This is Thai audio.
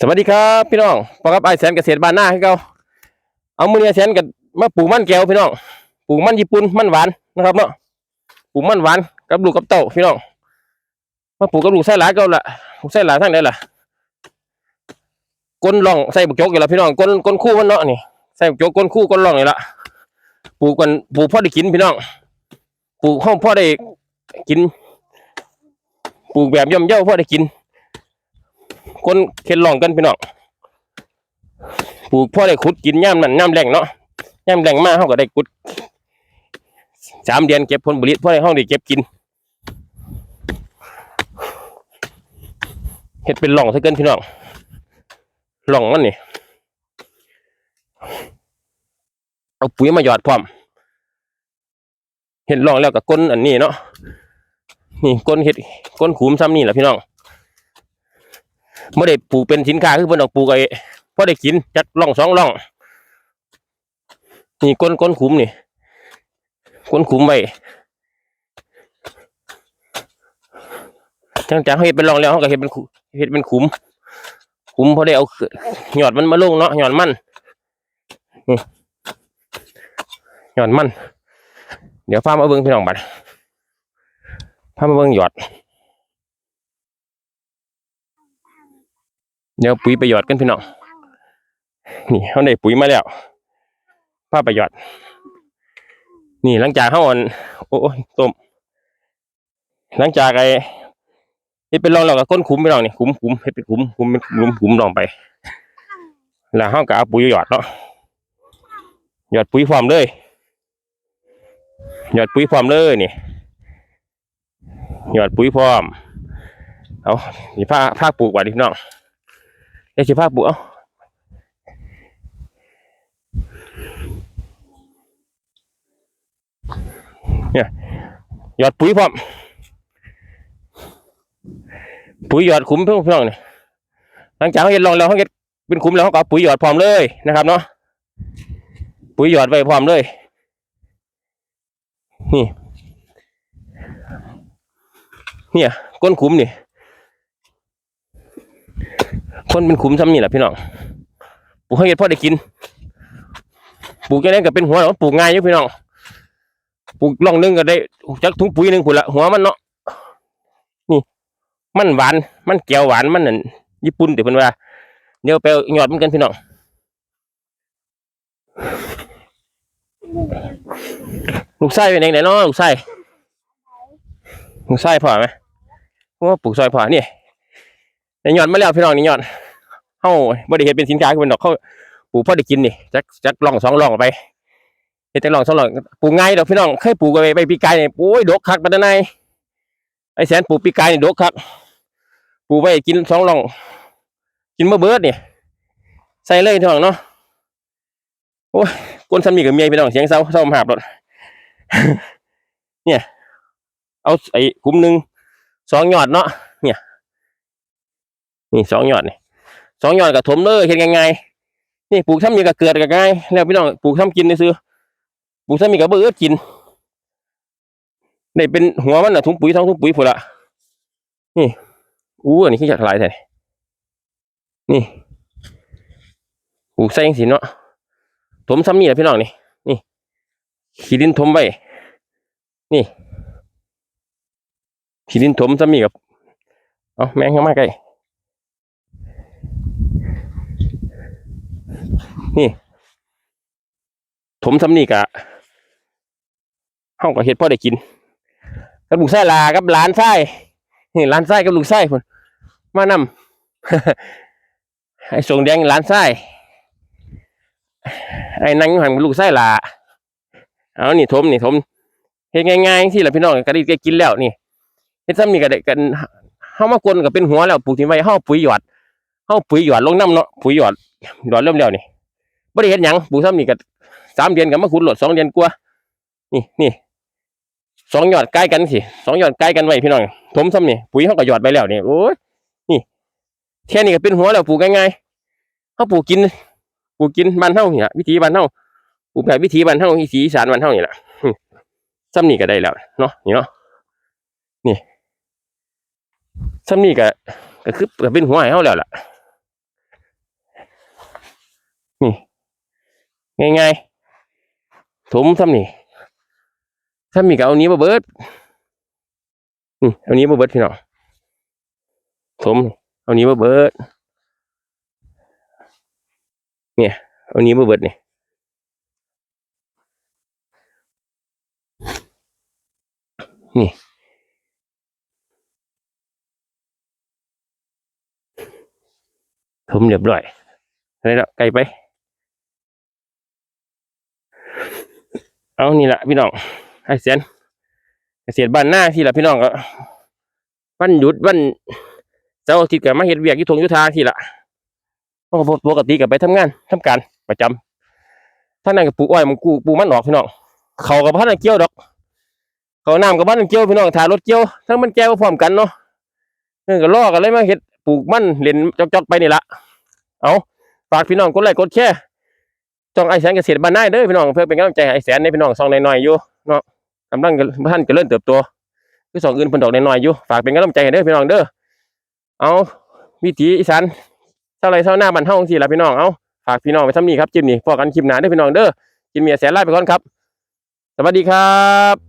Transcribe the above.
สวัสดีครับพี่น้องพบกับไอแสนเกษตรบ้านหน้าให้เขาเอามือนี้ไอ้แสนกับมาปลูกมันแก้วพี่น้องปลูกมันญี่ปุ่นมันหวานนะครับเนาะปลูกมันหวานกับลูกกับเต้าพี่น้องมาปลูกกับลูกไส้หลายก็ละลูกไส้หลาทั้งไหนล่ะก้นร่องใส่บุกจกอยู่แล้วพี่น้องก้นก้นคู่มันเนาะนี่ใส่บุกจกก้นคู่ก้นร่องนี่ละปลูกกันปลูกพ่อได้กินพี่น้องปลูกห้องพ่อได้กิน ปลูกแบบย่อมเย่าพ่อได้กิน คนเข็นลองกันพี่น้องปลูกพ่อได้ขุดกินย่ามนั่นย่ามแรงเนาะย่ามแรงมากเขาก็ได้ขุดสามเดือนเก็บผลผลิตพ่อได้ห้องได้เก็บกินเห็ดเป็นหล่องซะเกินพี่น้องหล่องมันนี่เอาปุ๋ยมาหยอดพร้อม เห็ดหล่องแล้วกับก้นอันนี้เนาะนี่ก้นเห็ดก้นขุมซ้ำนี่แหละพี่น้อง ไม่ได้ปลูกเป็นสินค้าคือเพิ่นออกปลูกไอ้พอได้กินจักร่องสองร่อง นี่ก้นก้นขุมนี่ก้นขุมไว้จังจากเขาเฮ็ดเป็นร่องแล้วเขาก็เฮ็ดเป็นขุเฮ็ดเป็นขุม ขุมพอได้เอาหยอดมันมาลงเนาะหยอดมันหยอดมัน เดี๋ยวพามาเบิ่งพี่น้องบัดพามาเบิ่งหยอด เดี๋ยวปุ๋ยประโยชน์กันพี่น้องนี่เขาได้ปุ๋ยมาแล้วผ้าประโยชน์นี่หลังจากเขาอ่อนโอ้ยต้มหลังจากไอ้ที่เป็นรองเรากับก้นขุมพี่น้องนี่ขุมขุมเฮ็ดเป็นขุมขุมเป็นขุมขุมลองไป แล้วเขาก็เอาปุ๋ยหยอดเนาะหยอดปุ๋ยพร้อมเลยหยอดปุ๋ยพร้อมเลยนี่หยอดปุ๋ยพร้อม เอานี่ผ้าผ้าปลูกไว้ดิพี่น้อง เดี๋ยวสิภาพบุเอาเนี่ยหยอดปุ๋ยพร้อม ปุ๋ยหยอดขุมเพื่อนพี่น้องเนี่ยหลังจากเขาเห็นลองแล้วเขาเห็นเป็นขุมแล้วเขาก็ปุ๋ยหยอดพร้อมเลยนะครับเนาะปุ๋ยหยอดไว้พร้อมเลย นี่ เนี่ยก้นขุมนี่ นเป็นขุมซ้ำนี่แหละพี่น้องปลูกให้เห็ดพ่อได้กินปลูกแค่นั้นก็เป็นหัวแล้วปลูกง่ายอยู่พี่น้องปลูกล่องหนึงก็ได้จักถุงปุ๋ยหนึ่งผุนละหัวมันเนาะนี่ มันหวานมันแก้วหวานมันนั่นญี่ปุ่นเดี๋ยวเพิ่นว่าเดี๋ยวไปหยอดมันกันพี่น้องลูกไส้เป็นยังไงเนาะลูกไส้ลูกไส้พอไหมว่าปลูกซอยพอนี่แต่ยอดมาแล้วพี่น้องนี่ยอด เฮาบ่ได้เฮ็ดเป็นสินค้าคือเป็นดอกเข้าปลูกพ่อได้กินนี่จักจักล่องสองล่องไปเฮ็ดจักล่องสองล่องปลูกง่ายดอกพี่น้องเคยปลูกไปไปปีกายนี่โอ้ยดกคักปานใดไอ้แสนปลูกปีกายนี่ดกคักปลูกไว้กินสองล่อง กินบ่เบิร์ดนี่ใส่เลยพี่น้องเนาะโอ้ยกวนสามีกับเมียพี่น้องเสียงเศร้าเศร้าหาบรถเนี่ย เอาไอ้กลุ่มหนึ่งสองยอดเนาะเนี่ยนี่สองยอดนี่ สองยอดกับถมเลยเห็นง่ายๆนี่ปลูกทำมีกับเกิดกับง่ายแล้วพี่น้องปลูกทำกินได้ซื้อปลูกทำมีกับเบื่อกินได้เป็นหัวมันนะถุงปุ๋ยท้องถุงปุ๋ยพอละนี่อู้อันนี้ขี้อยากหลายแท้นี่ปลูกใส่ยังสีเนาะถมซ้ำนี่แหละพี่น้องนี่นี่ขี้ดินถมไว้นี่ขี้ดินถมซ้ำนี่กับเอาแมงเข้ามาใกล้ นี่ ถมซ้ำนี่กะห้องก็เฮ็ดพ่อได้กินกับลูกไส้ลากับหลานไส้นี่หลานไส้กับลูกไส้พุ่นมานำไอ้ส่งแดงหลานไส้ไอ้นั่งหันกับลูกไส้ลาเอานี่ถมนี่ถมเฮ็ดง่ายๆที่ละพี่น้องก็ได้กินแล้วนี่เฮ็ดซ้ำนี่ก็ได้กันเฮามากวนก็เป็นหัวแล้วปลูกทิ้งไว้เฮาปุ๋ยหยอดเฮาปุ๋ยหยอดลงน้ำเนาะปุ๋ยหยอดหยอดเริ่มแล้วนี่ บ่ได้เฮ็ดหยังปลูกซ้ำนี่ก็สามเดือนกับมาขุดหลดสองเดือนกว่านี่นี่สองหยอดใกล้กันสิสองหยอดใกล้กันไว้พี่น้องถมซ้ำนี่ปุ๋ยเขาก็หยอดไปแล้วนี่โอ้ยนี่แค่นี้ก็เป็นหัวแล้วปลูกง่ายๆเขาปลูกกินปลูกกินบ้านเฮาเนี่ยวิธีบ้านเฮาปลูกแบบวิธีบ้านเฮาวิธีสานบ้านเฮานี่แหละซ้ำนี่ก็ได้แล้วเนาะนี่เนาะนี่ซ้ำนี่ก็ก็คือก็เป็นหัวให้เฮาแล้วล่ะ ง่ายๆถมซ้ำนี่ซ้ำนี่ก็เอานี้มาเบิดนี่เอานี้มาเบิดพี่น้องถมเอานี้มาเบิด เนี่ย เอานี้มาเบิดนี่นี่ถมเรียบร้อยอะไรแล้วไกลไป เอานี่แหละพี่น้องไอเสียนเกษตรบ้านหน้าที่ละพี่น้องก็วันหยุดวันเสาร์อาทิตย์ก็มาเฮ็ดเวียกยุทงยุทธาที่ละเพราะปกติก็ไปทำงานทำการประจำท่านนั้นก็ปลูกอ้อยมันกูปลูกมันออกพี่น้องเขากับพันธุ์เกี่ยวดอก เขาน้ำกับพันธุ์เกี่ยวพี่น้องถ่ายรถเกี่ยวทั้งมันแก้วพร้อมกันเนาะเออก็ล่อกันเลยมาเฮ็ดปลูกมันเล่นจอกๆไปนี่ละเอาฝากพี่น้องกดไลค์กดแชร์ ช่องไอแสนเกษตรบ้านนายเด้อพี่น้องเพื่อเป็นกำลังใจให้ไอแสนในพี่น้องซองน้อยๆอยู่เนาะกำลังท่านเริญเติบโตคือสองอื่นเพิ่นดอกน้อยๆอยู่ฝากเป็นกำลังใจให้เด้อพี่น้องเด้อเอาวิถีอีสานเท่าไรเท่าหน้าบันเฮาของสี่ละพี่น้องเอาฝากพี่น้องไปทำนี่ครับจิ้มนี่พอกันคลิปหนาเด้อพี่น้องเด้อกินเมียแสนไล่ไปก่อนครับ สวัสดีครับ